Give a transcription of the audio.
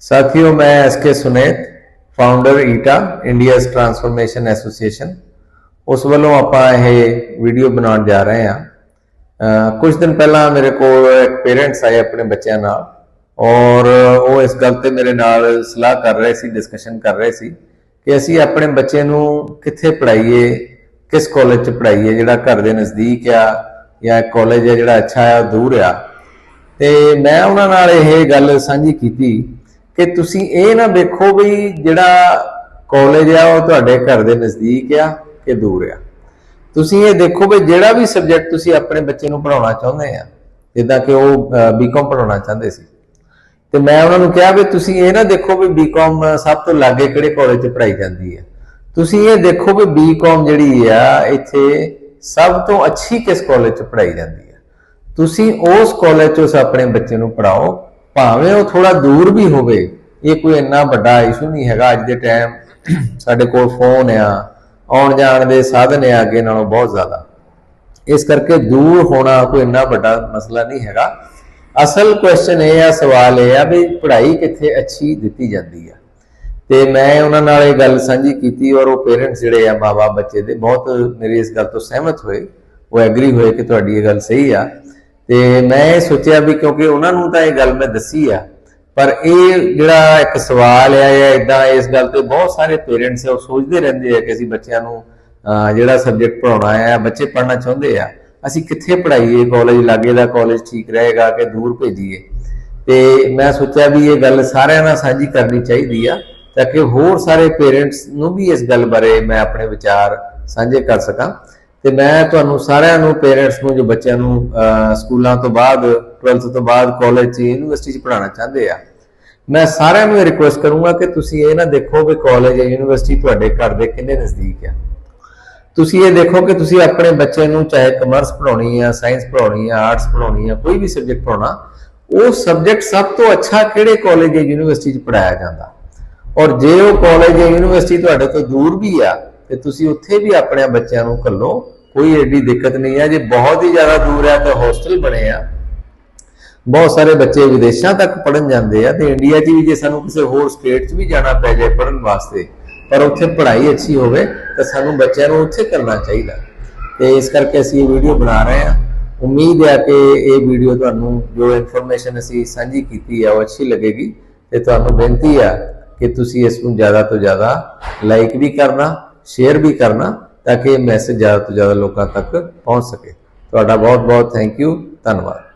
ਸਾਥੀਓ, ਮੈਂ S K Sunet founder ਈਟਾ ਇੰਡੀਆਜ਼ ਟਰਾਂਸਫਰਮੇਸ਼ਨ ਐਸੋਸੀਏਸ਼ਨ ਉਸ ਵੱਲੋਂ ਆਪਾਂ ਇਹ ਵੀਡੀਓ ਬਣਾਉਣ ਜਾ ਰਹੇ ਹਾਂ। ਅਹ ਕੁਝ ਦਿਨ ਪਹਿਲਾਂ ਮੇਰੇ ਕੋਲ ਇੱਕ ਪੇਰੈਂਟਸ ਆਏ ਆਪਣੇ ਬੱਚਿਆਂ ਨਾਲ ਔਰ ਉਹ ਇਸ ਗੱਲ ਤੇ ਮੇਰੇ ਨਾਲ ਸਲਾਹ ਕਰ ਰਹੇ ਸੀ ਡਿਸਕਸ਼ਨ ਕਰ ਰਹੇ ਸੀ ਕਿ ਅਸੀਂ ਆਪਣੇ ਬੱਚੇ ਨੂੰ ਕਿੱਥੇ ਪੜ੍ਹਾਈਏ, ਕਿਸ ਕਾਲਜ 'ਚ ਪੜ੍ਹਾਈਏ, ਜਿਹੜਾ ਘਰ ਦੇ ਨਜ਼ਦੀਕ ਆ ਜਾਂ ਕਾਲਜ ਹੈ ਜਿਹੜਾ ਅੱਛਾ ਆ, ਦੂਰ ਆ। ਤੇ ਮੈਂ ਉਹਨਾਂ ਨਾਲ ਇਹ ਗੱਲ ਸਾਂਝੀ ਕੀਤੀ ਕਿ ਤੁਸੀਂ ਇਹ ਨਾ ਵੇਖੋ ਵੀ ਜਿਹੜਾ ਕਾਲਜ ਆ, ਉਹ ਤੁਹਾਡੇ ਘਰ ਦੇ ਨਜ਼ਦੀਕ ਆ ਕਿ ਦੂਰ ਆ। ਤੁਸੀਂ ਇਹ ਦੇਖੋ ਵੀ ਜਿਹੜਾ ਵੀ ਸਬਜੈਕਟ ਤੁਸੀਂ ਆਪਣੇ ਬੱਚੇ ਨੂੰ ਪੜਾਉਣਾ ਚਾਹੁੰਦੇ ਆ, ਜਿੱਦਾਂ ਕਿ ਉਹ ਬੀਕਾਮ ਪੜਾਉਣਾ ਚਾਹੁੰਦੇ ਸੀ। ਤੇ ਮੈਂ ਉਹਨਾਂ ਨੂੰ ਕਿਹਾ ਵੀ ਤੁਸੀਂ ਇਹ ਨਾ ਦੇਖੋ ਵੀ ਬੀਕਾਮ ਸਭ ਤੋਂ ਲਾਗੇ ਕਿਹੜੇ ਕਾਲਜ 'ਚ ਪੜਾਈ ਜਾਂਦੀ ਹੈ ਤੁਸੀਂ ਇਹ ਦੇਖੋ ਵੀ ਬੀਕਾਮ ਜਿਹੜੀ ਆ, ਇੱਥੇ ਸਭ ਤੋਂ ਅੱਛੀ ਕਿਸ ਕਾਲਜ 'ਚ ਪੜਾਈ ਜਾਂਦੀ ਹੈ ਤੁਸੀਂ ਉਸ ਕਾਲਜ 'ਚ ਉਸ ਆਪਣੇ ਬੱਚੇ ਨੂੰ ਪੜਾਓ ਭਾਵੇਂ ਉਹ ਥੋੜਾ ਦੂਰ ਵੀ ਹੋਵੇ, ਇਹ ਕੋਈ ਇੰਨਾ ਵੱਡਾ ਇਸ਼ੂ ਨਹੀਂ ਹੈਗਾ। ਅੱਜ ਦੇ ਟਾਈਮ ਸਾਡੇ ਕੋਲ ਫੋਨ ਆ, ਆਉਣ ਜਾਣ ਦੇ ਸਾਧਨ ਆ ਅੱਗੇ ਨਾਲੋਂ ਬਹੁਤ ਜ਼ਿਆਦਾ। ਇਸ ਕਰਕੇ ਦੂਰ ਹੋਣਾ ਕੋਈ ਇੰਨਾ ਵੱਡਾ ਮਸਲਾ ਨਹੀਂ ਹੈਗਾ। ਅਸਲ ਕੁਐਸਚਨ ਇਹ ਆ, ਸਵਾਲ ਇਹ ਆ ਵੀ ਪੜ੍ਹਾਈ ਕਿੱਥੇ ਅੱਛੀ ਦਿੱਤੀ ਜਾਂਦੀ ਆ। ਤੇ ਮੈਂ ਉਹਨਾਂ ਨਾਲ ਇਹ ਗੱਲ ਸਾਂਝੀ ਕੀਤੀ ਔਰ ਉਹ ਪੇਰੈਂਟਸ ਜਿਹੜੇ ਆ ਮਾਪੇ ਬੱਚੇ ਦੇ ਬਹੁਤ ਮੇਰੀ ਇਸ ਗੱਲ ਤੋਂ ਸਹਿਮਤ ਹੋਏ। ਉਹ ਐਗਰੀ ਹੋਏ ਕਿ ਤੁਹਾਡੀ ਇਹ ਗੱਲ ਸਹੀ ਆ। ਤੇ ਮੈਂ ਇਹ ਸੋਚਿਆ ਵੀ ਕਿਉਂਕਿ ਉਹਨਾਂ ਨੂੰ ਤਾਂ ਇਹ ਗੱਲ ਮੈਂ ਦੱਸੀ ਆ, ਪਰ ਇਹ ਜਿਹੜਾ ਇੱਕ ਸਵਾਲ ਆ ਜਾਂ ਇਦਾਂ ਇਸ ਗੱਲ ਤੇ ਬਹੁਤ ਸਾਰੇ ਪੇਰੈਂਟਸ ਆ, ਉਹ ਸੋਚਦੇ ਰਹਿੰਦੇ ਆ ਕਿ ਅਸੀਂ ਬੱਚਿਆਂ ਨੂੰ ਜਿਹੜਾ ਸਬਜੈਕਟ ਪੜਾਉਣਾ ਆ, ਬੱਚੇ ਪੜ੍ਹਨਾ ਚਾਹੁੰਦੇ ਆ, ਅਸੀਂ ਕਿੱਥੇ ਪੜਾਈਏ ਕਾਲਜ ਲਾਗੇ ਦਾ ਕਾਲਜ ਠੀਕ ਰਹੇਗਾ ਕਿ ਦੂਰ ਭੇਜੀਏ? ਤੇ ਮੈਂ ਸੋਚਿਆ ਵੀ ਇਹ ਗੱਲ ਸਾਰਿਆਂ ਨਾਲ ਸਾਂਝੀ ਕਰਨੀ ਚਾਹੀਦੀ ਆ, ਤਾਂ ਕਿ ਹੋਰ ਸਾਰੇ ਪੇਰੈਂਟਸ ਨੂੰ ਵੀ ਇਸ ਗੱਲ ਬਾਰੇ ਮੈਂ ਆਪਣੇ ਵਿਚਾਰ ਸਾਂਝੇ ਕਰ ਸਕਾਂ। ਤੇ ਮੈਂ ਤੁਹਾਨੂੰ ਸਾਰਿਆਂ ਨੂੰ ਪੇਰੈਂਟਸ ਨੂੰ, ਜੋ ਬੱਚਿਆਂ ਨੂੰ ਸਕੂਲਾਂ ਤੋਂ ਬਾਅਦ 12th ਤੋਂ ਬਾਅਦ ਕਾਲਜ 'ਚ ਯੂਨੀਵਰਸਿਟੀ 'ਚ ਪੜ੍ਹਾਉਣਾ ਚਾਹੁੰਦੇ ਆ, ਮੈਂ ਸਾਰਿਆਂ ਨੂੰ ਇਹ ਰਿਕੁਐਸਟ ਕਰੂੰਗਾ ਕਿ ਤੁਸੀਂ ਇਹ ਨਾ ਦੇਖੋ ਵੀ ਕਾਲਜ ਜਾਂ ਯੂਨੀਵਰਸਿਟੀ ਤੁਹਾਡੇ ਘਰ ਦੇ ਕਿੰਨੇ ਨਜ਼ਦੀਕ ਆ। ਤੁਸੀਂ ਇਹ ਦੇਖੋ ਕਿ ਤੁਸੀਂ ਆਪਣੇ ਬੱਚੇ ਨੂੰ ਚਾਹੇ ਕਮਰਸ ਪੜਾਉਣੀ ਆ ਸਾਇੰਸ ਪੜਾਉਣੀ ਆ ਆਰਟਸ ਪੜਾਉਣੀ ਆ, ਕੋਈ ਵੀ ਸਬਜੈਕਟ ਪੜਾਉਣਾ ਉਹ ਸਬਜੈਕਟ ਸਭ ਤੋਂ ਅੱਛਾ ਕਿਹੜੇ ਕਾਲਜ ਜਾਂ ਯੂਨੀਵਰਸਿਟੀ 'ਚ ਪੜਾਇਆ ਜਾਂਦਾ? ਔਰ ਜੇ ਉਹ ਕਾਲਜ ਜਾਂ ਯੂਨੀਵਰਸਿਟੀ ਤੁਹਾਡੇ ਤੋਂ ਦੂਰ ਵੀ ਆ ਤੇ ਤੁਸੀਂ ਉੱਥੇ ਵੀ ਆਪਣੇ ਬੱਚਿਆਂ ਨੂੰ ਘੱਲੋ। ਕੋਈ ਐਡੀ ਦਿੱਕਤ ਨਹੀਂ ਹੈ ਜੇ ਬਹੁਤ ਹੀ ਜ਼ਿਆਦਾ ਦੂਰ ਹੈ ਤਾਂ ਹੋਸਟਲ ਬਣੇ ਆ। ਬਹੁਤ ਸਾਰੇ ਬੱਚੇ ਵਿਦੇਸ਼ਾਂ ਤੱਕ ਪੜਨ ਜਾਂਦੇ ਆ ਤੇ ਇੰਡੀਆ 'ਚ ਵੀ ਜੇ ਸਾਨੂੰ ਕਿਸੇ ਹੋਰ ਸਟੇਟ 'ਚ ਵੀ ਜਾਣਾ ਪੈ ਜਾਏ ਪੜਨ ਵਾਸਤੇ, ਪਰ ਉੱਥੇ ਪੜ੍ਹਾਈ ਅੱਛੀ ਹੋਵੇ ਤਾਂ ਸਾਨੂੰ ਬੱਚਿਆਂ ਨੂੰ ਉੱਥੇ ਕਰਨਾ ਚਾਹੀਦਾ। ਤੇ ਇਸ ਕਰਕੇ ਅਸੀਂ ਇਹ ਵੀਡੀਓ ਬਣਾ ਰਹੇ ਹਾਂ ਉਮੀਦ ਹੈ ਕਿ ਇਹ ਵੀਡੀਓ ਤੁਹਾਨੂੰ ਜੋ ਇਨਫੋਰਮੇਸ਼ਨ ਅਸੀਂ ਸਾਂਝੀ ਕੀਤੀ ਹੈ ਉਹ ਅੱਛੀ ਲੱਗੇਗੀ। ਤੇ ਤੁਹਾਨੂੰ ਬੇਨਤੀ ਆ ਕਿ ਤੁਸੀਂ ਇਸ ਨੂੰ ਜ਼ਿਆਦਾ ਤੋਂ ਜ਼ਿਆਦਾ ਲਾਈਕ ਵੀ ਕਰਨਾ ਸ਼ੇਅਰ ਵੀ ਕਰਨਾ ਤਾਂ ਕਿ ਇਹ ਮੈਸੇਜ ਜ਼ਿਆਦਾ ਤੋਂ ਜ਼ਿਆਦਾ ਲੋਕਾਂ ਤੱਕ ਪਹੁੰਚ ਸਕੇ। ਤੁਹਾਡਾ ਬਹੁਤ ਬਹੁਤ ਥੈਂਕ ਯੂ ਧੰਨਵਾਦ।